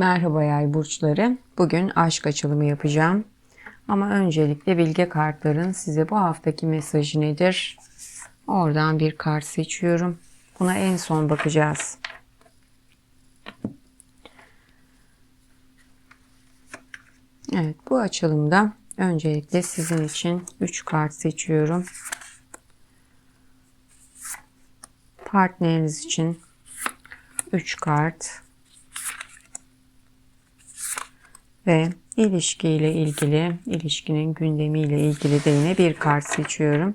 Merhaba yay burçları. Bugün aşk açılımı yapacağım. Ama öncelikle bilge kartların size bu haftaki mesajı nedir? Oradan bir kart seçiyorum. Buna en son bakacağız. Evet bu açılımda öncelikle sizin için 3 kart seçiyorum. Partneriniz için 3 kart ve ilişkiyle ilgili, ilişkinin gündemiyle ilgili de yine bir kart seçiyorum.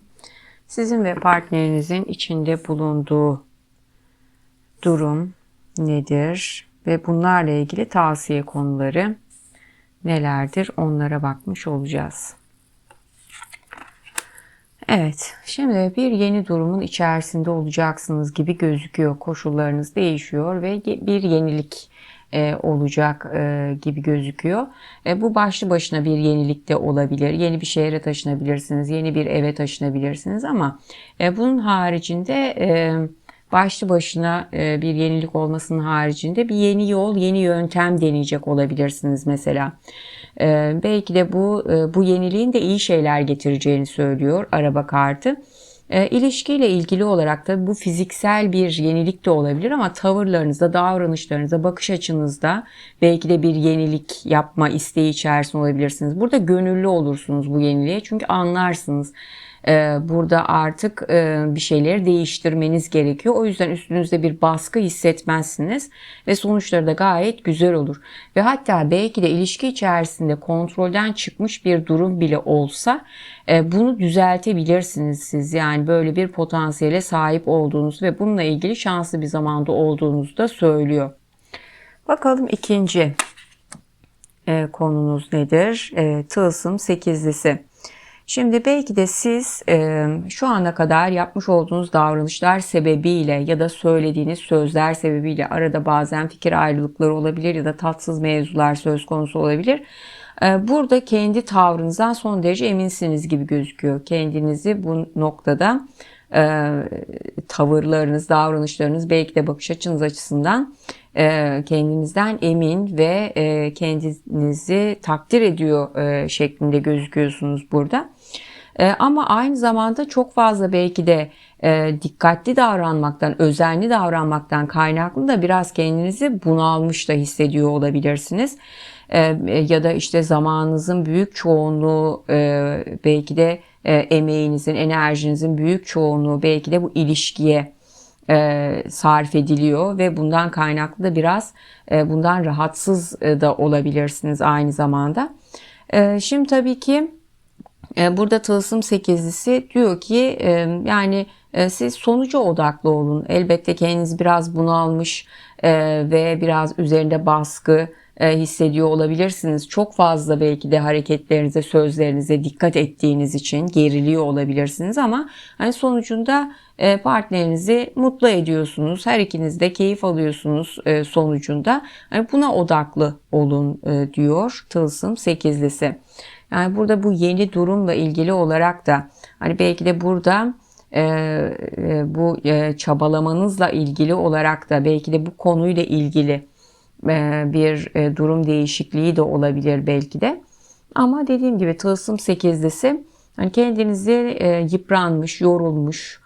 Sizin ve partnerinizin içinde bulunduğu durum nedir ve bunlarla ilgili tavsiye konuları nelerdir onlara bakmış olacağız. Evet, şimdi bir yeni durumun içerisinde olacaksınız gibi gözüküyor. Koşullarınız değişiyor ve bir yenilik e, olacak e, gibi gözüküyor. E, bu başlı başına bir yenilik de olabilir. Yeni bir şehre taşınabilirsiniz, yeni bir eve taşınabilirsiniz ama bunun haricinde başlı başına bir yenilik olmasının haricinde bir yeni yol, yeni yöntem deneyecek olabilirsiniz mesela. belki de bu bu yeniliğin de iyi şeyler getireceğini söylüyor araba kartı. E, ilişkiyle ilgili olarak da bu fiziksel bir yenilik de olabilir ama tavırlarınızda, davranışlarınızda, bakış açınızda belki de bir yenilik yapma isteği içerisinde olabilirsiniz. Burada gönüllü olursunuz bu yeniliğe çünkü anlarsınız burada artık e, bir şeyleri değiştirmeniz gerekiyor. O yüzden üstünüzde bir baskı hissetmezsiniz ve sonuçları da gayet güzel olur. Ve hatta belki de ilişki içerisinde kontrolden çıkmış bir durum bile olsa e, bunu düzeltebilirsiniz siz. Yani böyle bir potansiyele sahip olduğunuz ve bununla ilgili şanslı bir zamanda olduğunuzu da söylüyor. Bakalım ikinci e, konunuz nedir? Tılsım sekizlisi. Şimdi belki de siz e, şu ana kadar yapmış olduğunuz davranışlar sebebiyle ya da söylediğiniz sözler sebebiyle arada bazen fikir ayrılıkları olabilir ya da tatsız mevzular söz konusu olabilir. E, burada kendi tavrınızdan son derece eminsiniz gibi gözüküyor. Kendinizi bu noktada e, tavırlarınız, davranışlarınız belki de bakış açınız açısından kendinizden emin ve e, kendinizi takdir ediyor e, şeklinde gözüküyorsunuz burada. E, ama aynı zamanda çok fazla belki de e, dikkatli davranmaktan, özenli davranmaktan kaynaklı da biraz kendinizi bunalmış da hissediyor olabilirsiniz. E, ya da işte zamanınızın büyük çoğunluğu e, belki de e, emeğinizin, enerjinizin büyük çoğunluğu belki de bu ilişkiye e, sarf ediliyor ve bundan kaynaklı da biraz e, bundan rahatsız e, da olabilirsiniz aynı zamanda. E, şimdi tabii ki e, burada tılsım sekizlisi diyor ki e, yani e, siz sonuca odaklı olun. Elbette kendiniz biraz bunalmış e, ve biraz üzerinde baskı e, hissediyor olabilirsiniz. Çok fazla belki de hareketlerinize, sözlerinize dikkat ettiğiniz için geriliyor olabilirsiniz ama hani sonucunda partnerinizi mutlu ediyorsunuz. Her ikiniz de keyif alıyorsunuz e, sonucunda. Hani buna odaklı olun diyor Tılsım sekizlisi. Yani burada bu yeni durumla ilgili olarak da hani belki de burada bu çabalamanızla ilgili olarak da belki de bu konuyla ilgili e, bir e, durum değişikliği de olabilir belki de. Ama dediğim gibi tılsım sekizlisi hani kendinizi e, yıpranmış, yorulmuş,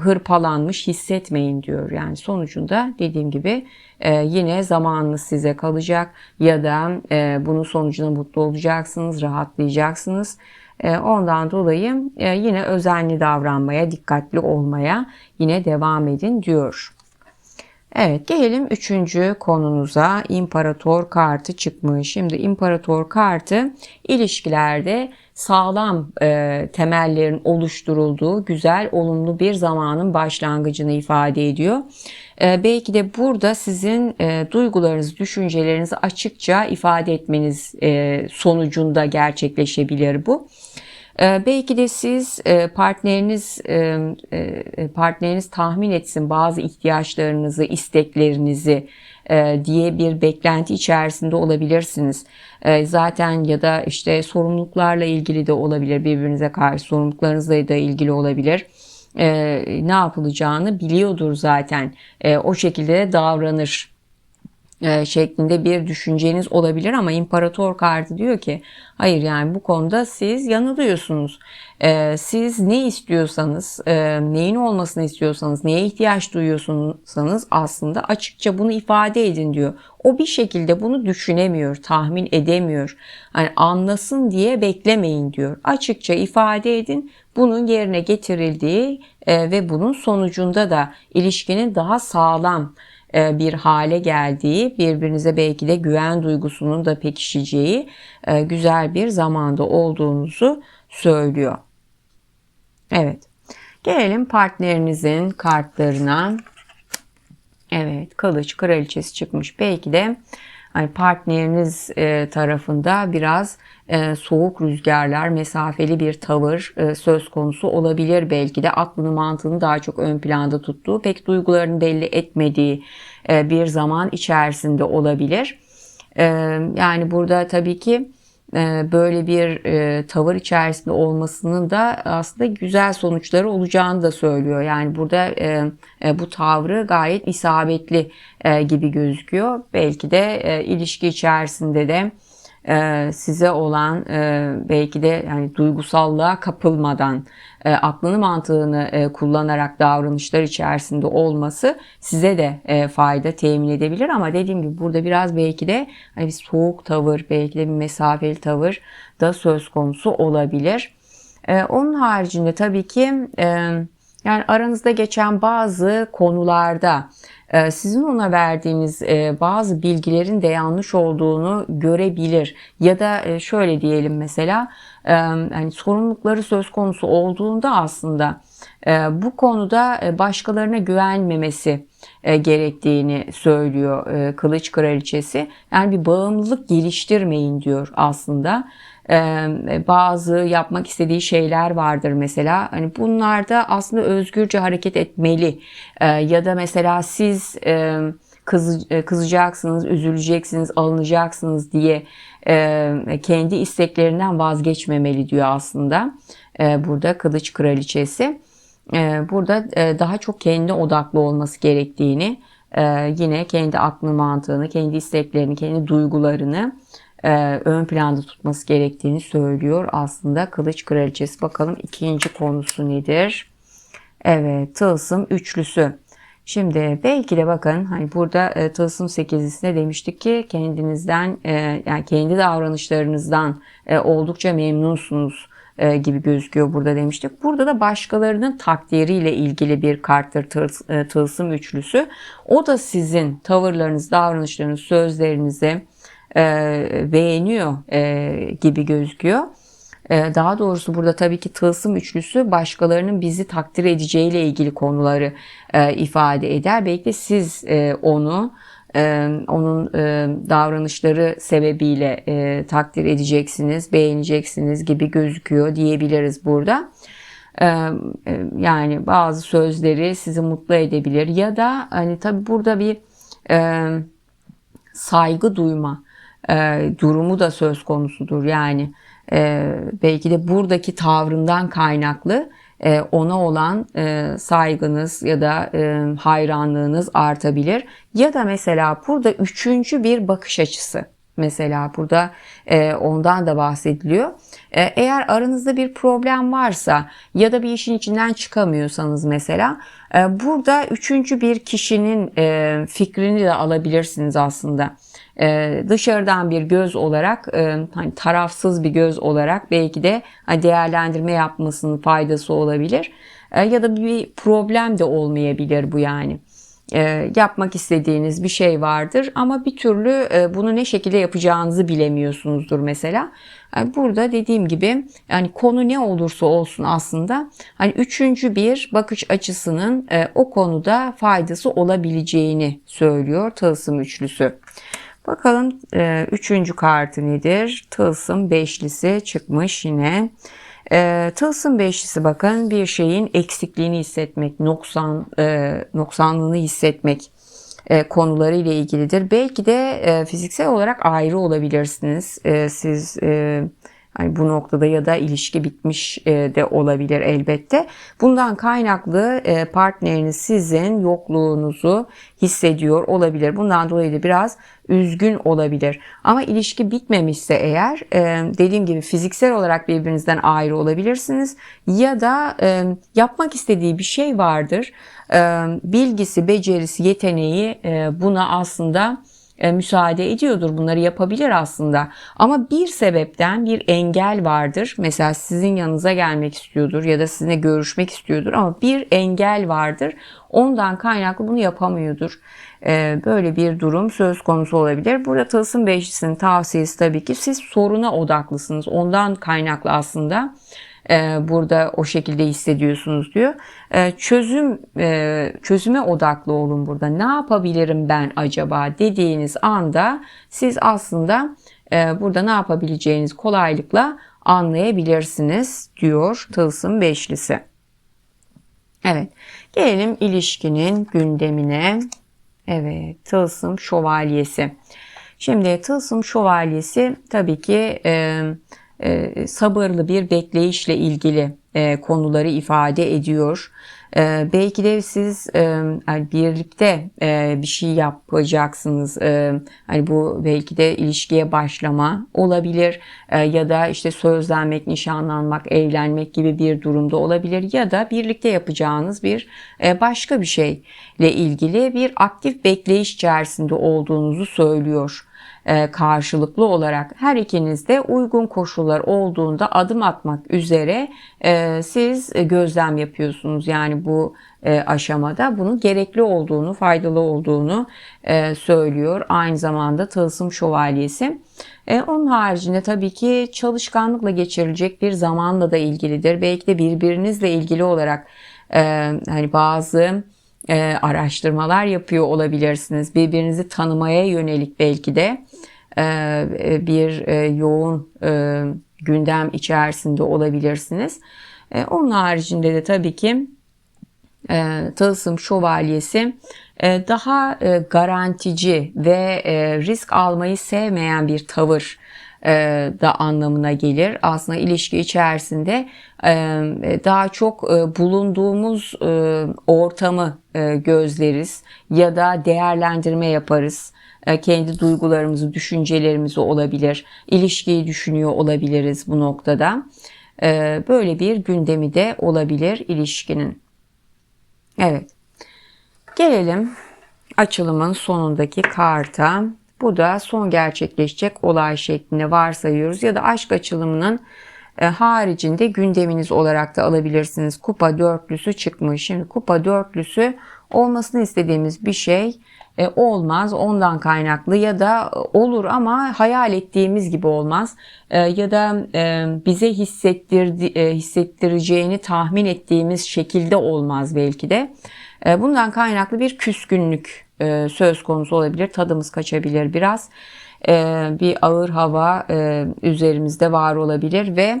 hırpalanmış hissetmeyin diyor. Yani sonucunda dediğim gibi yine zamanınız size kalacak ya da bunun sonucunda mutlu olacaksınız, rahatlayacaksınız. Ondan dolayı yine özenli davranmaya, dikkatli olmaya yine devam edin diyor. Evet gelelim üçüncü konunuza imparator kartı çıkmış. Şimdi imparator kartı ilişkilerde sağlam e, temellerin oluşturulduğu güzel olumlu bir zamanın başlangıcını ifade ediyor. E, belki de burada sizin e, duygularınızı, düşüncelerinizi açıkça ifade etmeniz e, sonucunda gerçekleşebilir bu. Ee, belki de siz e, partneriniz e, e, partneriniz tahmin etsin bazı ihtiyaçlarınızı, isteklerinizi diye bir beklenti içerisinde olabilirsiniz. Zaten ya da işte sorumluluklarla ilgili de olabilir, birbirinize karşı sorumluluklarınızla da ilgili olabilir. Ne yapılacağını biliyordur zaten. O şekilde de davranır şeklinde bir düşünceniz olabilir ama imparator kartı diyor ki hayır yani bu konuda siz yanılıyorsunuz. E, siz ne istiyorsanız, e, neyin olmasını istiyorsanız, neye ihtiyaç duyuyorsanız aslında açıkça bunu ifade edin diyor. O bir şekilde bunu düşünemiyor, tahmin edemiyor. Yani anlasın diye beklemeyin diyor. Açıkça ifade edin. Bunun yerine getirildiği ve bunun sonucunda da ilişkinin daha sağlam e, bir hale geldiği, birbirinize belki de güven duygusunun da pekişeceği e, güzel bir zamanda olduğunuzu söylüyor. Evet. Gelelim partnerinizin kartlarına. Evet, kılıç kraliçesi çıkmış. Belki de hani partneriniz e, tarafında biraz e, soğuk rüzgarlar, mesafeli bir tavır e, söz konusu olabilir. Belki de aklını mantığını daha çok ön planda tuttuğu, pek duygularını belli etmediği e, bir zaman içerisinde olabilir. E, yani burada tabii ki böyle bir e, tavır içerisinde olmasının da aslında güzel sonuçları olacağını da söylüyor. Yani burada e, e, bu tavrı gayet isabetli e, gibi gözüküyor. Belki de e, ilişki içerisinde de e, size olan e, belki de yani duygusallığa kapılmadan e, aklını mantığını kullanarak davranışlar içerisinde olması size de fayda temin edebilir ama dediğim gibi burada biraz belki de hani bir soğuk tavır belki de bir mesafeli tavır da söz konusu olabilir. Onun haricinde tabii ki yani aranızda geçen bazı konularda sizin ona verdiğiniz e, bazı bilgilerin de yanlış olduğunu görebilir. Ya da e, şöyle diyelim mesela yani sorumlulukları söz konusu olduğunda aslında e, bu konuda başkalarına güvenmemesi gerektiğini söylüyor Kılıç Kraliçesi. Yani bir bağımlılık geliştirmeyin diyor aslında bazı yapmak istediği şeyler vardır mesela. Hani bunlarda aslında özgürce hareket etmeli. Ya da mesela siz kız, kızacaksınız, üzüleceksiniz, alınacaksınız diye kendi isteklerinden vazgeçmemeli diyor aslında. Burada Kılıç Kraliçesi. Burada daha çok kendi odaklı olması gerektiğini, yine kendi aklını mantığını, kendi isteklerini, kendi duygularını e, ön planda tutması gerektiğini söylüyor aslında Kılıç Kraliçesi. Bakalım ikinci konusu nedir? Evet, tılsım üçlüsü. Şimdi belki de bakın hani burada e, tılsım sekizisine demiştik ki kendinizden e, yani kendi davranışlarınızdan e, oldukça memnunsunuz e, gibi gözüküyor burada demiştik. Burada da başkalarının takdiriyle ilgili bir karttır e, tılsım üçlüsü. O da sizin tavırlarınız, davranışlarınız, sözlerinizi, beğeniyor e, gibi gözüküyor. E, daha doğrusu burada tabii ki tılsım üçlüsü başkalarının bizi takdir edeceğiyle ilgili konuları e, ifade eder. Belki de siz e, onu e, onun e, davranışları sebebiyle e, takdir edeceksiniz, beğeneceksiniz gibi gözüküyor diyebiliriz burada. E, e, yani bazı sözleri sizi mutlu edebilir ya da hani tabii burada bir e, saygı duyma e, durumu da söz konusudur. Yani e, belki de buradaki tavrından kaynaklı e, ona olan e, saygınız ya da e, hayranlığınız artabilir. Ya da mesela burada üçüncü bir bakış açısı. Mesela burada e, ondan da bahsediliyor. E, eğer aranızda bir problem varsa ya da bir işin içinden çıkamıyorsanız mesela e, burada üçüncü bir kişinin e, fikrini de alabilirsiniz aslında e, dışarıdan bir göz olarak e, hani tarafsız bir göz olarak belki de değerlendirme yapmasının faydası olabilir. E, ya da bir problem de olmayabilir bu yani. E, yapmak istediğiniz bir şey vardır ama bir türlü e, bunu ne şekilde yapacağınızı bilemiyorsunuzdur mesela. Burada dediğim gibi yani konu ne olursa olsun aslında hani üçüncü bir bakış açısının e, o konuda faydası olabileceğini söylüyor tılsım üçlüsü. Bakalım e, üçüncü kartı nedir? Tılsım beşlisi çıkmış yine. E, tılsım beşlisi bakın bir şeyin eksikliğini hissetmek, noksan e, noksanlığını hissetmek e, konuları ile ilgilidir. Belki de e, fiziksel olarak ayrı olabilirsiniz. E, siz e, Hani bu noktada ya da ilişki bitmiş e, de olabilir elbette. Bundan kaynaklı e, partneriniz sizin yokluğunuzu hissediyor olabilir. Bundan dolayı da biraz üzgün olabilir. Ama ilişki bitmemişse eğer e, dediğim gibi fiziksel olarak birbirinizden ayrı olabilirsiniz ya da yapmak istediği bir şey vardır. Bilgisi, becerisi, yeteneği buna aslında müsaade ediyordur. Bunları yapabilir aslında. Ama bir sebepten bir engel vardır. Mesela sizin yanınıza gelmek istiyordur ya da sizinle görüşmek istiyordur ama bir engel vardır. Ondan kaynaklı bunu yapamıyordur. E, böyle bir durum söz konusu olabilir. Burada Tılsım Beşlisi'nin tavsiyesi tabii ki siz soruna odaklısınız. Ondan kaynaklı aslında e, burada o şekilde hissediyorsunuz diyor. E, çözüm e, çözüme odaklı olun burada. Ne yapabilirim ben acaba dediğiniz anda siz aslında burada ne yapabileceğiniz kolaylıkla anlayabilirsiniz diyor Tılsım Beşlisi. Evet, gelelim ilişkinin gündemine. Evet, Tılsım Şövalyesi. Şimdi Tılsım Şövalyesi tabii ki e, e, sabırlı bir bekleyişle ilgili e, konuları ifade ediyor. E, belki de siz e, yani birlikte e, bir şey yapacaksınız. E, hani bu belki de ilişkiye başlama olabilir e, ya da işte sözlenmek, nişanlanmak, evlenmek gibi bir durumda olabilir ya da birlikte yapacağınız bir e, başka bir şeyle ilgili bir aktif bekleyiş içerisinde olduğunuzu söylüyor. E, karşılıklı olarak her ikiniz de uygun koşullar olduğunda adım atmak üzere e, siz gözlem yapıyorsunuz. Yani bu e, aşamada bunun gerekli olduğunu, faydalı olduğunu söylüyor. Aynı zamanda Tılsım Şövalyesi. Onun haricinde tabii ki çalışkanlıkla geçirilecek bir zamanla da ilgilidir. Belki de birbirinizle ilgili olarak hani bazı e, araştırmalar yapıyor olabilirsiniz. Birbirinizi tanımaya yönelik belki de e, e, bir e, yoğun e, gündem içerisinde olabilirsiniz. E, onun haricinde de tabii ki e, Tılsım Şövalyesi e, daha e, garantici ve e, risk almayı sevmeyen bir tavır da anlamına gelir. Aslında ilişki içerisinde e, daha çok e, bulunduğumuz ortamı gözleriz ya da değerlendirme yaparız. Kendi duygularımızı, düşüncelerimizi olabilir. İlişkiyi düşünüyor olabiliriz bu noktada. Böyle bir gündemi de olabilir ilişkinin. Evet. Gelelim açılımın sonundaki karta. Bu da son gerçekleşecek olay şeklinde varsayıyoruz ya da aşk açılımının e, haricinde gündeminiz olarak da alabilirsiniz. Kupa dörtlüsü çıkmış. Şimdi kupa dörtlüsü olmasını istediğimiz bir şey e, olmaz ondan kaynaklı ya da olur ama hayal ettiğimiz gibi olmaz e, ya da bize hissettirdi, hissettireceğini tahmin ettiğimiz şekilde olmaz belki de. Bundan kaynaklı bir küskünlük e, söz konusu olabilir. Tadımız kaçabilir biraz. E, bir ağır hava e, üzerimizde var olabilir ve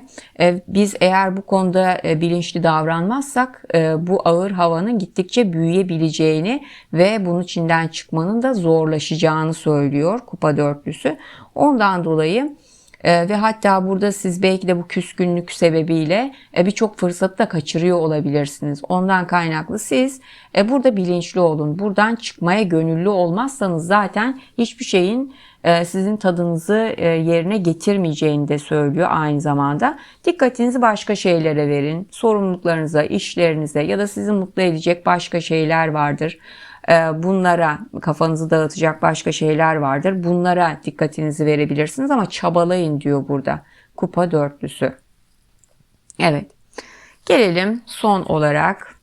biz eğer bu konuda bilinçli davranmazsak bu ağır havanın gittikçe büyüyebileceğini ve bunun içinden çıkmanın da zorlaşacağını söylüyor kupa dörtlüsü. Ondan dolayı ve hatta burada siz belki de bu küskünlük sebebiyle birçok fırsatı da kaçırıyor olabilirsiniz. Ondan kaynaklı siz burada bilinçli olun. Buradan çıkmaya gönüllü olmazsanız zaten hiçbir şeyin sizin tadınızı yerine getirmeyeceğini de söylüyor aynı zamanda. Dikkatinizi başka şeylere verin. Sorumluluklarınıza, işlerinize ya da sizi mutlu edecek başka şeyler vardır. Ee, bunlara kafanızı dağıtacak başka şeyler vardır. Bunlara dikkatinizi verebilirsiniz ama çabalayın diyor burada. Kupa dörtlüsü. Evet. Gelelim son olarak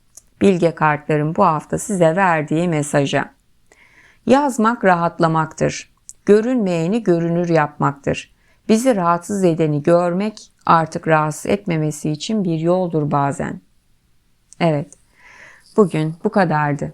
bilge kartların bu hafta size verdiği mesaja. Yazmak rahatlamaktır. Görünmeyeni görünür yapmaktır. Bizi rahatsız edeni görmek artık rahatsız etmemesi için bir yoldur bazen. Evet. Bugün bu kadardı.